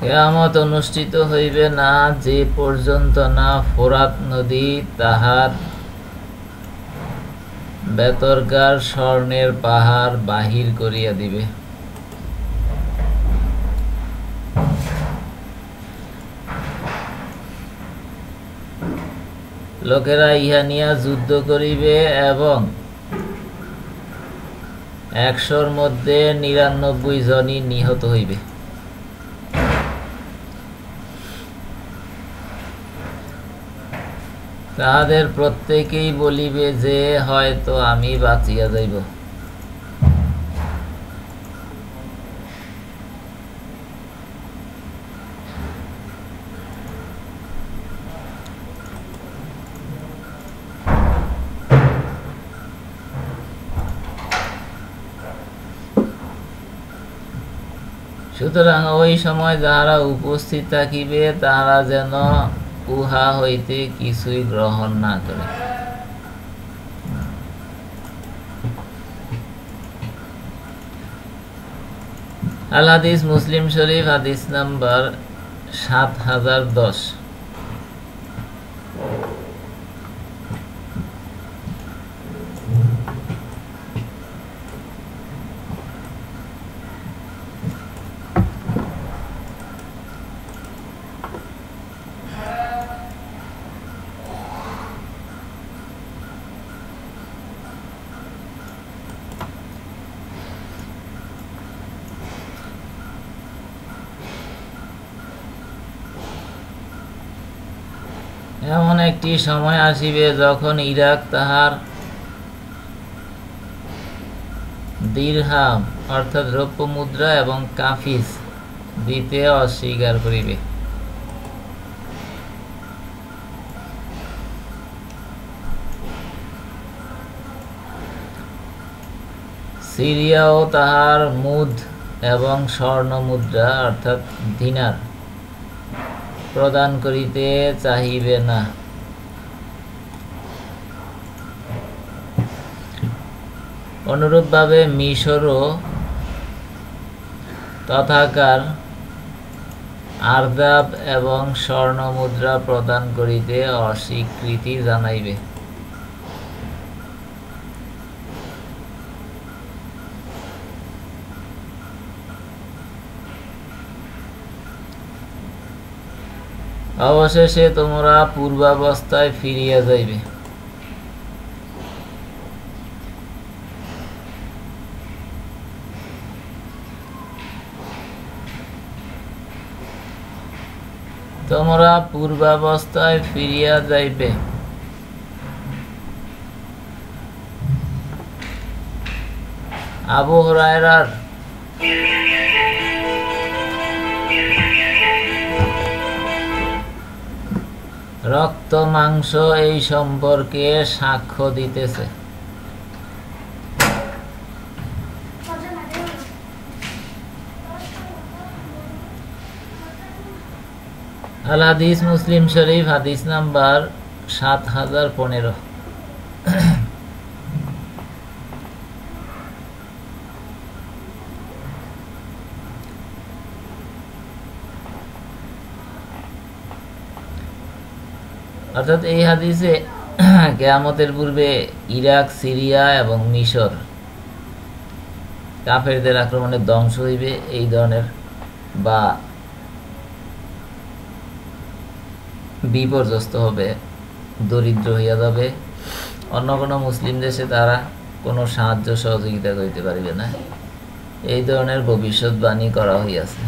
কেয়ামত অনুষ্ঠিত হইবে না, যে পর্যন্ত না ফোরাত নদী তাহার বেতরকার স্বর্ণের পাহাড় বাহির করিয়া দিবে। লোকেরা ইহা নিয়া যুদ্ধ করিবে এবং একশোর মধ্যে নিরানব্বই জনই নিহত হইবে। তাহাদের প্রত্যেকেই বলিবে যে, হয়তো আমি বাঁচিয়া যাইব। সুতরাং ওই সময় যাহারা উপস্থিত থাকিবে তাহারা যেন উহা হইতে কিছুই গ্রহণ না করে। আল হাদিস, মুসলিম শরীফ, হাদিস নাম্বার সাত হাজার দশ। এমন একটি সময় আসিবে যখন ইরাক তাহার দীর্হাম, অর্থাৎ রৌপ্য মুদ্রা এবং কাফিস দিতে অস্বীকার করিবে। সিরিয়াও তাহার মুদ এবং স্বর্ণ মুদ্রা অর্থাৎ দিনার প্রদান করিতে চাহিবে না। অনুরূপভাবে মিশরও তথাকার আর্দাব এবং স্বর্ণ মুদ্রা প্রদান করিতে অস্বীকৃতি জানাইবে। অবশেষে তোমরা পূর্বাবস্থায় ফিরিয়া যাইবে। তোমরা পূর্বাবস্থায় ফিরিয়া যাইবে। আবু হরায়রার রক্ত মাংস এই সম্পর্কে সাক্ষ্য দিতেছে। আল হাদিস মুসলিম শরীফ, হাদিস নাম্বার সাত হাজার পনেরো। অর্থাৎ এই হাদিসে কেয়ামতের পূর্বে ইরাক, সিরিয়া এবং মিশর কাফেরদের আক্রমণে ধ্বংস হইবে এই ধরনের বা বিপর্যস্ত হবে, দরিদ্র হইয়া যাবে। অন্য কোনো মুসলিম দেশে তারা কোনো সাহায্য সহযোগিতা করিতে পারিবে না। এই ধরনের ভবিষ্যৎবাণী করা হইয়াছে।